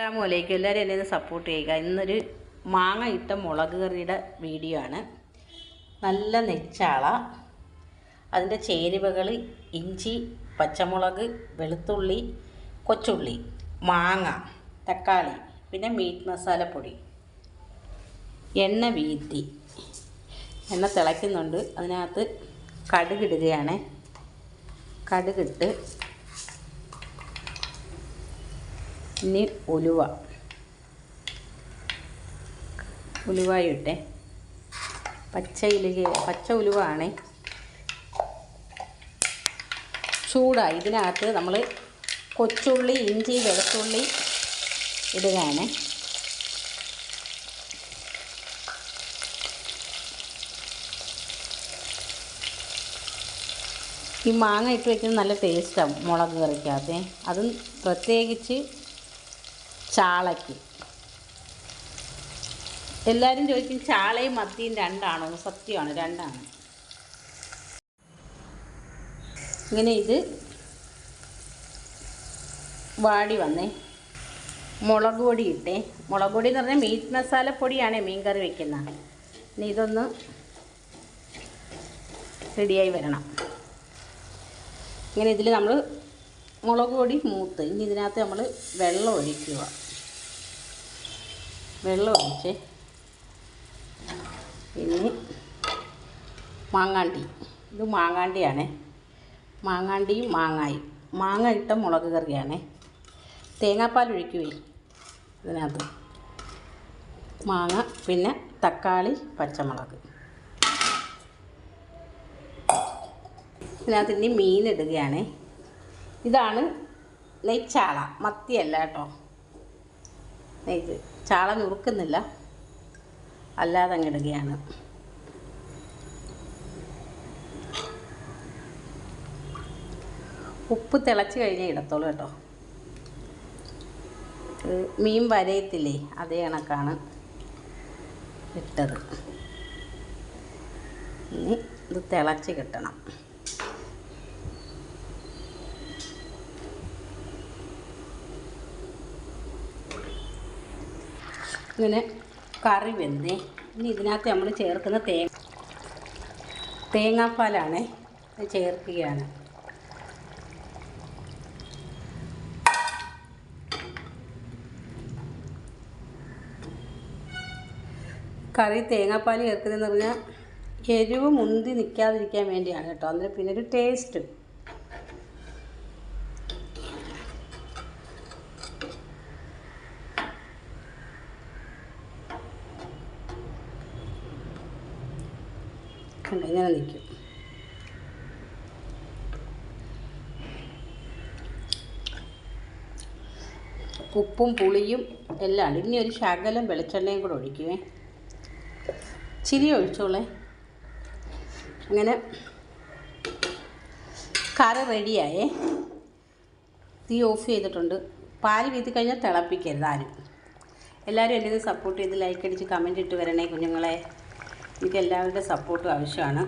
അസ്സാമലൈക്കും എല്ലാവരും എന്നെ സപ്പോർട്ട് ചെയ്യുക. ഇന്നൊരു മാങ്ങ ഇട്ട മുളക് കറിയുടെ വീഡിയോ ആണ്. നല്ല നെച്ചാള. അതിന്റെ ചേരുവകൾ ഇഞ്ചി പച്ചമുളക് വെളുത്തുള്ളി കൊച്ചുള്ളി മാങ്ങ തക്കാളി പിന്നെ മീറ്റ് മസാലപ്പൊടി എണ്ണ വീത്തി എണ്ണ തിളയ്ക്കുന്നുണ്ട്. അതിനകത്ത് കടുകിടുകയാണ് കടുകിട്ട് ഇനി ഉലുവ. ഉലുവായിട്ടെ. പച്ച ഇലുക പച്ച ഉലുവ ആണേ ചൂടായി. ഇതിനകത്ത് നമ്മൾ കൊച്ചുള്ളി ഇഞ്ചി വെളുത്തുള്ളി ഇടുകയാണ്. ഈ മാങ്ങ ഇട്ട് വയ്ക്കുന്നത് നല്ല ടേസ്റ്റാണ് മുളക് കറിക്കകത്ത്. അതും പ്രത്യേകിച്ച് ചാളയ്ക്ക്. എല്ലാവരും ചോദിക്കും ചാളയും മത്തിയും രണ്ടാണോ? സത്യമാണ് രണ്ടാണ്. ഇങ്ങനെ ഇത് വാടി വന്നേ. മുളക് പൊടി ഇട്ടേ. മുളക് പൊടി എന്ന് പറഞ്ഞാൽ മീറ്റ് മസാല പൊടിയാണ് മീൻ കറി വെക്കുന്നത് ഇനി ഇതൊന്ന് റെഡിയായി വരണം. ഇങ്ങനെ ഇതിൽ നമ്മൾ മുളക് പൊടി മൂത്ത്. ഇനി ഇതിനകത്ത് നമ്മൾ വെള്ളം ഒഴിക്കുക. വെള്ളം ഒഴിച്ച്. ഇനി മാങ്ങാണ്ടി. ഇത് മാങ്ങാണ്ടിയാണ്. മാങ്ങാണ്ടിയും മാങ്ങായും. മാങ്ങ ഇട്ട മുളക് കറിയാണ്. തേങ്ങാപ്പാൽ ഒഴിക്കുവേ ഇതിനകത്ത്. മാങ്ങ പിന്നെ തക്കാളി പച്ചമുളക്. ഇതിനകത്ത് ഇനി മീൻ ഇടുകയാണ്. ഇതാണ് നെയ്ച്ചാള മത്തിയല്ല കേട്ടോ. നെയ്ത് ചാള നുറുക്കുന്നില്ല. അല്ലാതെ അങ്ങ് ഇടുകയാണ്. ഉപ്പ് തിളച്ച് കഴിഞ്ഞ് ഇടത്തോളൂ കേട്ടോ. മീൻ വരയത്തില്ലേ അതേ കണക്കാണ് ഇട്ടത്. ഇനി ഇത് തിളച്ച് കിട്ടണം. ഇങ്ങനെ കറി വെന്തേ ഇനി ഇതിനകത്ത് നമ്മൾ ചേർക്കുന്ന തേ തേങ്ങാപ്പാലാണ് ചേർക്കുകയാണ്. കറി തേങ്ങാപ്പാൽ ചേർക്കുന്നതെന്ന് പറഞ്ഞാൽ എരിവ് മുന്തി നിൽക്കാതിരിക്കാൻ വേണ്ടിയാണ് കേട്ടോ. അന്നേരം പിന്നെ ഒരു ടേസ്റ്റ് കണ്ടോ ഇങ്ങനെ നിൽക്കും. ഉപ്പും പുളിയും എല്ലാം ഇനി ഒരു ശകലം വെളിച്ചെണ്ണയും കൂടെ ഒഴിക്കുവേ. ചിരി ഒഴിച്ചോളേ. അങ്ങനെ കറി റെഡിയായേ. തീ ഓഫ് ചെയ്തിട്ടുണ്ട്. പാൽ വീതി കഴിഞ്ഞാൽ തിളപ്പിക്കരുത് ആരും. എല്ലാവരും എന്നെ സപ്പോർട്ട് ചെയ്ത് ലൈക്ക് അടിച്ച് കമന്റ് ഇട്ട് വരണേ കുഞ്ഞുങ്ങളെ. എനിക്ക് എല്ലാവരുടെ സപ്പോർട്ടും ആവശ്യമാണ്.